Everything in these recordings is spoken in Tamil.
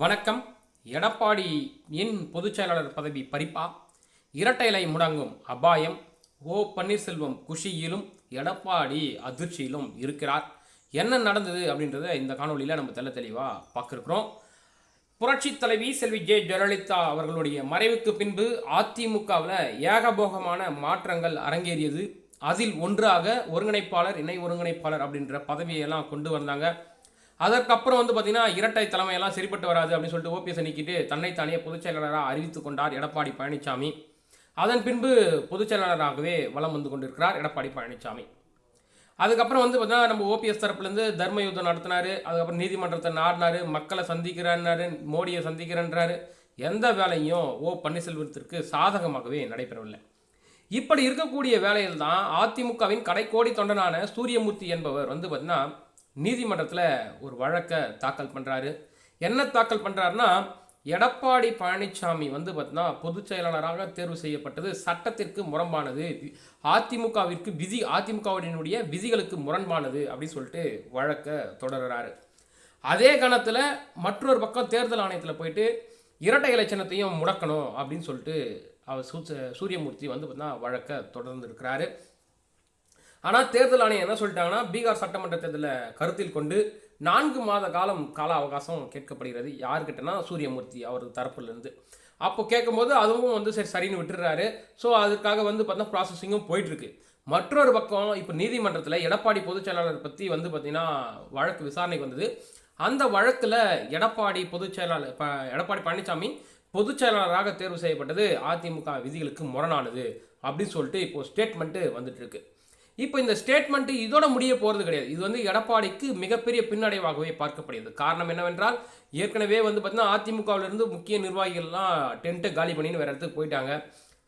வணக்கம். எடப்பாடியின் பொதுச் செயலாளர் பதவி பறிப்பா. இரட்டைலை முடங்கும் அபாயம். ஓ பன்னீர்செல்வம் குஷியிலும் எடப்பாடி அதிர்ச்சியிலும் இருக்கிறார். என்ன நடந்தது அப்படின்றத இந்த காணொளியில் நம்ம தெல்ல தெளிவாக பார்க்குறோம். புரட்சி தலைவி செல்வி ஜெ ஜெயலலிதா அவர்களுடைய மறைவுக்கு பின்பு அதிமுகவில் ஏகபோகமான மாற்றங்கள் அரங்கேறியது. அதில் ஒன்றாக ஒருங்கிணைப்பாளர் இணை ஒருங்கிணைப்பாளர் அப்படின்ற பதவியெல்லாம் கொண்டு வந்தாங்க. அதற்கப்புறம் வந்து பார்த்தீங்கன்னா இரட்டை தலைமையெல்லாம் சரிப்பட்டு வராது அப்படின்னு சொல்லிட்டு ஓபிஎஸ் நீக்கிட்டு தன்னைத்தானே பொதுச் செயலாளராக அறிவித்து கொண்டார் எடப்பாடி பழனிசாமி அதன் பின்பு பொதுச் செயலாளராகவே வலம் வந்து கொண்டிருக்கிறார் எடப்பாடி பழனிசாமி அதுக்கப்புறம் வந்து பார்த்தீங்கன்னா நம்ம ஓபிஎஸ் தரப்புலேருந்து தர்ம யுத்தம் நடத்தினார். அதுக்கப்புறம் நீதிமன்றத்தை நாடினார். மக்களை சந்திக்கிறேன்னாரு. மோடியை சந்திக்கிறேன்றாரு. எந்த வேலையும் ஓ பன்னீர்செல்வத்திற்கு சாதகமாகவே நடைபெறவில்லை. இப்படி இருக்கக்கூடிய வேலையில் தான் அதிமுகவின் கடைக்கோடி தொண்டனான சூரியமூர்த்தி என்பவர் வந்து பார்த்தீங்கன்னா நீதிமன்றத்தில் ஒரு வழக்கை தாக்கல் பண்ணுறாரு என்ன தாக்கல் பண்ணுறாருன்னா எடப்பாடி பழனிசாமி வந்து பார்த்தீங்கன்னா பொதுச் செயலாளராக தேர்வு செய்யப்பட்டது சட்டத்திற்கு முரண்பானது. அதிமுகவிற்கு விதி அதிமுகவினுடைய விதிகளுக்கு முரண்பானது அப்படின்னு சொல்லிட்டு வழக்கை தொடர்கிறாரு அதே கணத்தில் மற்றொரு பக்கம் தேர்தல் ஆணையத்தில் போயிட்டு இரட்டை இலட்சணத்தையும் முடக்கணும் அப்படின்னு சொல்லிட்டு அவர் சூ சூரியமூர்த்தி வந்து பார்த்தீங்கன்னா வழக்கை தொடர்ந்து இருக்கிறாரு ஆனால் தேர்தல் ஆணையம் என்ன சொல்லிட்டாங்கன்னா பீகார் சட்டமன்ற தேர்தலை கருத்தில் கொண்டு நான்கு மாத காலம் கால அவகாசம் கேட்கப்படுகிறது. யாருக்கிட்டனா சூரியமூர்த்தி அவர் தரப்புலேருந்து. அப்போ கேட்கும்போது அதுவும் வந்து சரி சரின்னு விட்டுறாரு ஸோ அதுக்காக வந்து பார்த்தீங்கன்னா ப்ராசஸிங்கும் போயிட்டுருக்கு. மற்றொரு பக்கம் இப்போ நீதிமன்றத்தில் எடப்பாடி பொதுச் செயலாளர் பற்றி வந்து பார்த்திங்கன்னா வழக்கு விசாரணைக்கு வந்தது. அந்த வழக்கில் எடப்பாடி பொதுச் செயலாளர் எடப்பாடி பழனிசாமி பொதுச் செயலாளராக தேர்வு செய்யப்பட்டது அதிமுக விதிகளுக்கு முரணானது அப்படின்னு சொல்லிட்டு இப்போது ஸ்டேட்மெண்ட்டு வந்துட்டு இருக்கு இப்போ இந்த ஸ்டேட்மெண்ட் இதோட முடிய போகிறது கிடையாது. இது வந்து எடப்பாடிக்கு மிகப்பெரிய பின்னடைவாகவே பார்க்கப்படுகிறது. காரணம் என்னவென்றால் ஏற்கனவே வந்து பார்த்தீங்கன்னா அதிமுகவிலிருந்து முக்கிய நிர்வாகிகள்லாம் டென்ட்டை காலி பண்ணின்னு வேறு இடத்துக்கு போயிட்டாங்க.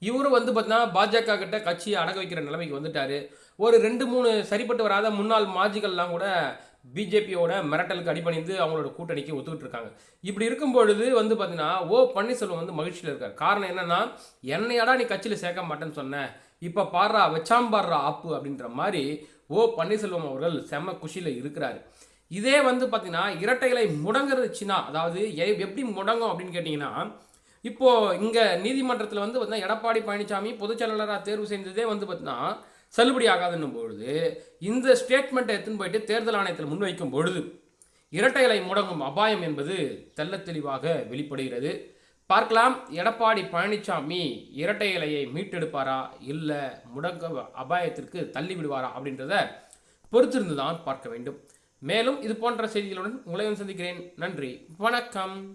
இவரும் வந்து பார்த்தீங்கன்னா பாஜக கிட்ட கட்சியை அடக வைக்கிற நிலைமைக்கு வந்துட்டார். ஒரு ரெண்டு மூணு சரிப்பட்டு வராத முன்னாள் மாஜிகள்லாம் கூட பிஜேபியோட மிரட்டலுக்கு அடிபணிந்து அவங்களோட கூட்டணிக்கு ஒத்துக்கிட்டு இருக்காங்க இப்படி இருக்கும் பொழுது வந்து பார்த்தீங்கன்னா ஓ பன்னீர்செல்வம் வந்து மகிழ்ச்சியில் இருக்கார். காரணம் என்னன்னா என்னையாடா நீ கட்சியில் சேர்க்க மாட்டேன்னு சொன்ன இப்போ பாடுறா வச்சாம்பாடுறா ஆப்பு அப்படின்ற மாதிரி ஓ பன்னீர்செல்வம் அவர்கள் செம குஷியில் இருக்கிறாரு. இதே வந்து பார்த்தீங்கன்னா இரட்டைகளை முடங்குறதுச்சுன்னா அதாவது எ- எப்படி முடங்கும் அப்படின்னு கேட்டிங்கன்னா இப்போது இங்கே நீதிமன்றத்தில் வந்து பார்த்தீங்கன்னா எடப்பாடி பழனிசாமி பொதுச் செயலாளராக தேர்வு செய்ததே வந்து பார்த்தீங்கன்னா செல்லுபடியாகாதுன்னும் பொழுது இந்த ஸ்டேட்மெண்ட்டை எடுத்துன்னு போயிட்டு தேர்தல் ஆணையத்தில் முன்வைக்கும் பொழுது இரட்டைகளை முடங்கும் அபாயம் என்பது தெல்ல தெளிவாக வெளிப்படுகிறது. பார்க்கலாம் எடப்பாடி பழனிசாமி இரட்டை இலையை மீட்டெடுப்பாரா இல்லை முடக்க அபாயத்திற்கு தள்ளி விடுவாரா அப்படின்றத பொறுத்திருந்து தான் பார்க்க வேண்டும். மேலும் இது போன்ற செய்திகளுடன் உங்களையும் சந்திக்கிறேன். நன்றி வணக்கம்.